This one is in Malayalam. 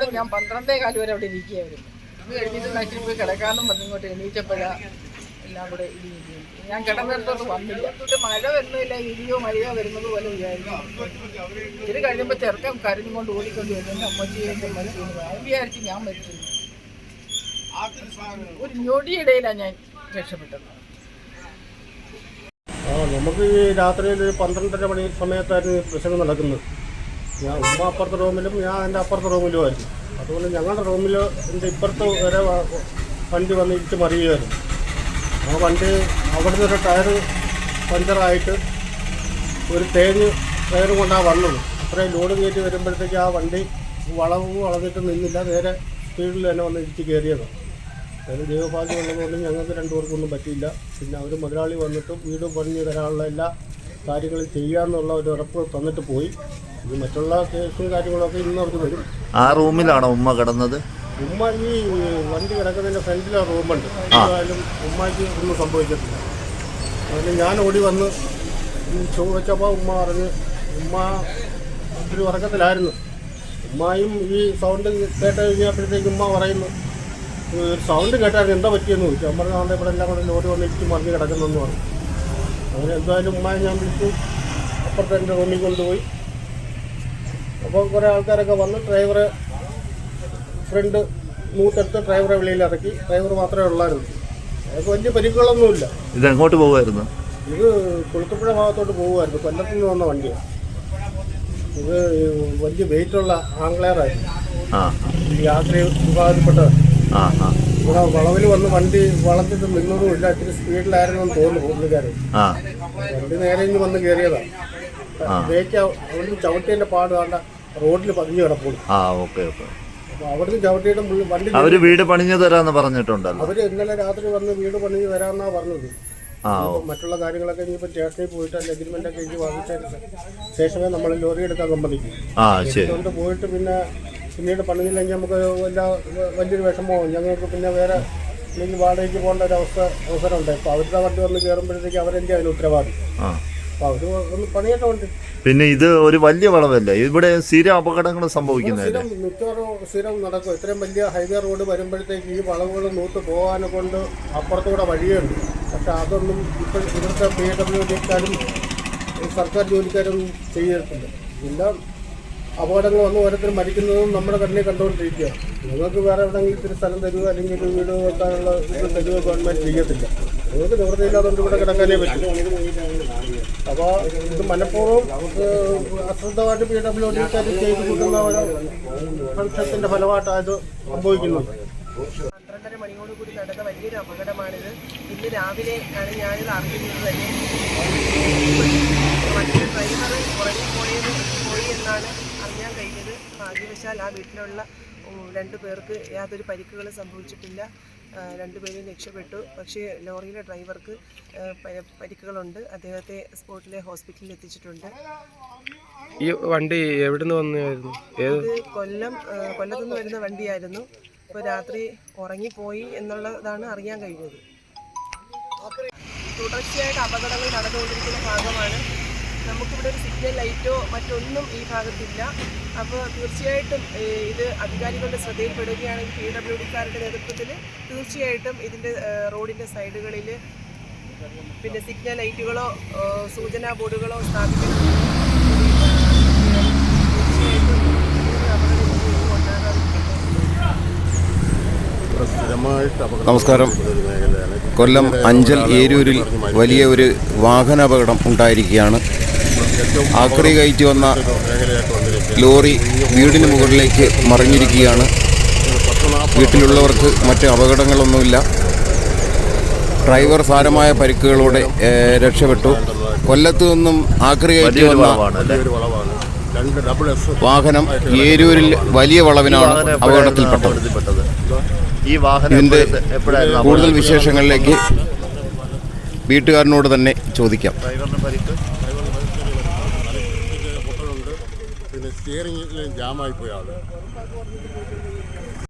അവിടെ ഞാൻ പന്ത്രണ്ടേ കാൽ വരെ അവിടെ ഇരിക്കുകയായിരുന്നു. നമ്മൾ കഴിഞ്ഞിട്ട് നൈറ്റിൽ പോയി കിടക്കാനും പറഞ്ഞു ഇങ്ങോട്ട് എണീറ്റപ്പോഴാ എല്ലാം കൂടെ ഇടി. ഞാൻ കിടന്നിടത്തോട്ട് വന്നില്ല. മഴ വരുന്നില്ല ഇടിയോ മഴയോ വരുന്നത് പോലെ വിചാരിച്ചു. ഇത് കഴിയുമ്പോൾ ചെറുക്കം കരഞ്ഞും കൊണ്ട് ഓടിക്കൊണ്ട് വരുന്നുണ്ട് അമ്മച്ചിയെ മരിച്ചു ഞാൻ വിചാരിച്ചു ഞാൻ മരിച്ചു. ഒരു ഞൊടിയിടയിലാണ് ഞാൻ രക്ഷപ്പെട്ടത്. ആ നമുക്ക് രാത്രിയിൽ പന്ത്രണ്ടര മണി സമയത്തായിരുന്നു പ്രശ്നം നടക്കുന്നത്. ഞാൻ ഉമ്മ അപ്പുറത്തെ റൂമിലും ഞാൻ എന്റെ അപ്പുറത്തെ റൂമിലുമായിരുന്നു അതുകൊണ്ട് ഞങ്ങളുടെ റൂമിൽ എന്റെ ഇപ്പുറത്ത് വരെ വണ്ടി വന്ന് ഇട്ട് മറിയുമായിരുന്നു ആ വണ്ടി അവിടെ ഒരു ടയർ പഞ്ചറായിട്ട് ഒരു തേഞ്ഞ് ടയറും കൊണ്ടാണ് വന്നത്. അത്രയും ലോഡ് കയറ്റി വരുമ്പോഴത്തേക്ക് ആ വണ്ടി വളവ് വളഞ്ഞിട്ട് നിന്നില്ല. നേരെ സ്പീഡിൽ തന്നെ വന്ന് ഇടിച്ച് കയറിയതാണ് അതിന് ദൈവഭാഗ്യം ഉള്ളതുകൊണ്ട് ഞങ്ങൾക്ക് രണ്ടു പേർക്കൊന്നും പറ്റിയില്ല. പിന്നെ അവർ മുതലാളി വന്നിട്ടും വീട് പറഞ്ഞ് തരാനുള്ള എല്ലാ കാര്യങ്ങളും ചെയ്യാമെന്നുള്ള ഒരു ഉറപ്പ് തന്നിട്ട് പോയി. ഇത് മറ്റുള്ള കേസും കാര്യങ്ങളൊക്കെ ഇന്ന് അവർ വരും. ആ റൂമിലാണോ ഉമ്മ കിടന്നത്? ഉമ്മ ഈ വണ്ടി കിടക്കുന്നതിന്റെ ഫ്രണ്ടിലെ റൂമുണ്ട്. എന്തായാലും ഉമ്മയ്ക്ക് ഒന്നും സംഭവിച്ചിട്ടില്ല അതുകൊണ്ട് ഞാൻ ഓടി വന്ന് ചോദിച്ചപ്പോൾ ഉമ്മ പറഞ്ഞ് ഉമ്മ ഒത്തിരി ഉറക്കത്തിലായിരുന്നു. ഉമ്മായും ഈ സൗണ്ട് കേട്ട് കഴിഞ്ഞപ്പോഴത്തേക്ക് ഉമ്മ പറയുന്നു ഒരു സൗണ്ട് കേട്ടായിരുന്നു എന്താ പറ്റിയെന്ന് ചോദിച്ചു. അമ്മ പറഞ്ഞാൽ ഇവിടെ എല്ലാം കൂടെ ലോറി വന്ന് ഇടിച്ച് മറിഞ്ഞ് കിടക്കുന്നെന്ന് പറഞ്ഞു. അങ്ങനെ എന്തായാലും ഉമ്മയെ ഞാൻ വിളിച്ചു. അപ്പുറത്തെ എന്റെ റൂമിൽ കൊണ്ടുപോയി. അപ്പോൾ കുറേ ആൾക്കാരൊക്കെ വന്ന് ഡ്രൈവറെ ഫ്രണ്ട് മൂത്തെടുത്ത് ഡ്രൈവറെ വെളിയിൽ ഇറക്കി. ഡ്രൈവർ മാത്രമേ ഉള്ളായിരുന്നു. അതൊക്കെ വലിയ പരിക്കുകളൊന്നുമില്ല. ഇത് എങ്ങോട്ട് പോകുമായിരുന്നു ഇത് കുളത്തുപുഴ ഭാഗത്തോട്ട് പോകുമായിരുന്നു കൊല്ലത്തു നിന്ന് വന്ന വണ്ടിയാണ് ഇത് വലിയ വെയിറ്റുള്ള ആംഗ്ലെയറായിരുന്നു ആ ഈ യാത്ര വിഭാഗത്തിൽപ്പെട്ടത് ആ ഇവിടെ വളവിൽ വന്ന് വണ്ടി വളർത്തിട്ട് നിന്നതുമില്ല. ഇത്തിരി സ്പീഡിലായിരുന്നു എന്ന് തോന്നുന്നു പുള്ളിക്കാരൻ. വണ്ടി നേരെ ഇന്ന് വന്ന് കയറിയതാണ് ബ്രേക്ക് അവിടുന്ന് ചവിട്ടിയതിന്റെ പാട് റോഡിൽ പതിഞ്ഞു കിടപ്പുള്ളൂ. ആ ഓക്കെ ഓക്കെ. അപ്പോൾ അവിടുന്ന് ചവിട്ടിയിട്ട് പുള്ളി വണ്ടി അവർ വീട് പണിഞ്ഞു തരാന്ന് പറഞ്ഞിട്ടുണ്ടല്ലോ. അവർ ഇന്നലെ രാത്രി വന്ന് വീട് പണിഞ്ഞു തരാന്നാ പറഞ്ഞത്. ആ മറ്റുള്ള കാര്യങ്ങളൊക്കെ ഇനിയിപ്പോ സ്റ്റേഷനിൽ പോയിട്ട് അതിന്റെ അഗ്രിമെന്റ് ഒക്കെ എഴുതി വാങ്ങിച്ചതിന് ശേഷമേ നമ്മൾ ലോറി എടുക്കാൻ സമ്മതിക്കും. ആ ശരി. അതുകൊണ്ട് പോയിട്ട് പിന്നെ പിന്നീട് പണിഞ്ഞില്ലെങ്കിൽ നമുക്ക് എല്ലാ വലിയൊരു വിഷമവും. ഞങ്ങൾക്ക് പിന്നെ വേറെ അല്ലെങ്കിൽ വാടകയ്ക്ക് പോകേണ്ട ഒരു അവസ്ഥ അവസരമുണ്ട്. ഇപ്പോൾ അവരുടെ വണ്ടി വന്ന് കയറുമ്പോഴത്തേക്ക് അവരെന്റെ അതിന് ഉത്തരവാദി? പിന്നെ ഇത് ഒരു വലിയ വളവല്ലേ? ഇവിടെ സ്ഥിരം അപകടങ്ങൾ സംഭവിക്കുന്നതല്ലേ? മിക്കവാറും സ്ഥിരം നടക്കും. ഇത്രയും വലിയ ഹൈവേ റോഡ് വരുമ്പോഴത്തേക്ക് ഈ വളവുകൾ നൂത്ത് പോകാനെ കൊണ്ട് അപ്പുറത്തൂടെ വഴിയുണ്ട്. പക്ഷെ അതൊന്നും ഇപ്പോൾ ഇവിടുത്തെ പി ഡബ്ല്യു ഡിക്കാരും സർക്കാർ ജോലിക്കാരും ചെയ്തിട്ടില്ല എല്ലാം അപകടങ്ങൾ വന്ന് ഓരോരുത്തരും മരിക്കുന്നതും നമ്മുടെ കണ്ണിൽ കണ്ടുകൊണ്ടിരിക്കുക നിങ്ങൾക്ക് വേറെ എവിടെയെങ്കിലും ഇത്തിരി സ്ഥലം തരുക അല്ലെങ്കിൽ ഒരു വീട് വെക്കാനുള്ള ഇത് തരുക ഗവൺമെന്റ് ചെയ്യത്തില്ല. നിങ്ങൾക്ക് നിവൃത്തിയില്ലാത്തതുകൊണ്ട് ഇവിടെ കിടക്കാനേ പറ്റും. അപ്പോൾ ഇത് മനഃപൂർവം അശ്രദ്ധമായിട്ട് പി ഡബ്ല്യു ഡിക്കാർ ചെയ്ത് കിട്ടുന്ന ഒരു ഫംഗ്ഷത്തിന്റെ ഫലമായിട്ടാണ് ഇത് സംഭവിക്കുന്നത് പന്ത്രണ്ടര മണിയോട് കൂടി നടന്ന വലിയൊരു അപകടമാണിത്. ഇന്ന് രാവിലെ ആണ് ഞാനിത് അറിയുന്നത് തന്നെ മറ്റൊരു ഡ്രൈവർ ഉറങ്ങിപ്പോയത് പോയി എന്നാണ് അറിയാൻ കഴിഞ്ഞത്. ഭാഗ്യവശാൽ ആ വീട്ടിലുള്ള രണ്ടു പേർക്ക് യാതൊരു പരിക്കുകളും സംഭവിച്ചിട്ടില്ല. രണ്ടുപേരും രക്ഷപ്പെട്ടു. പക്ഷേ ലോറിയിലെ ഡ്രൈവർക്ക് പരിക്കുകളുണ്ട്. അദ്ദേഹത്തെ സ്പോട്ടിലെ ഹോസ്പിറ്റലിൽ എത്തിച്ചിട്ടുണ്ട്. ഈ വണ്ടി എവിടുന്ന് വന്നായിരുന്നു? ഏത്? ഇത് കൊല്ലം കൊല്ലത്തു നിന്ന് വരുന്ന വണ്ടിയായിരുന്നു. ഇപ്പോൾ രാത്രി ഉറങ്ങിപ്പോയി എന്നുള്ളതാണ് അറിയാൻ കഴിഞ്ഞത്. തുടർച്ചയായിട്ട് അപകടങ്ങൾ നടന്നുകൊണ്ടിരിക്കുന്ന ഭാഗമാണ് നമുക്കിവിടെ ഒരു സിഗ്നൽ ലൈറ്റോ മറ്റൊന്നും ഈ ഭാഗത്തില്ല. അപ്പോൾ തീർച്ചയായിട്ടും ഇത് അധികാരികളുടെ ശ്രദ്ധയിൽപ്പെടുകയാണെങ്കിൽ പി ഡബ്ല്യു ഡിക്കാരുടെ നേതൃത്വത്തിൽ തീർച്ചയായിട്ടും ഇതിന്റെ റോഡിന്റെ സൈഡുകളിൽ പിന്നെ സിഗ്നൽ ലൈറ്റുകളോ സൂചനാ ബോർഡുകളോ ഉണ്ടാകാതിരിക്കട്ടെ നമസ്കാരം. കൊല്ലം അഞ്ചൽ ഏരൂരിൽ വലിയ ഒരു വാഹനാപകടം ഉണ്ടായിരിക്കുകയാണ്. ആക്രി കയറ്റി വന്ന ലോറി വീടിന് മുകളിലേക്ക് മറിഞ്ഞിരിക്കുകയാണ്. വീട്ടിലുള്ളവർക്ക് മറ്റ് അപകടങ്ങളൊന്നുമില്ല. ഡ്രൈവർ സാരമായ പരിക്കുകളോടെ രക്ഷപ്പെട്ടു. കൊല്ലത്തു നിന്നും ആക്രി കയറ്റി വന്ന വാഹനം ഏരൂരിൽ വലിയ വളവിനാണ് അപകടത്തിൽപ്പെട്ടത്. ഇതിന്റെ കൂടുതൽ വിശേഷങ്ങളിലേക്ക് വീട്ടുകാരനോട് തന്നെ ചോദിക്കാം. സ്റ്റിയറിംഗിൽ ജാമായി പോയി ആൾ.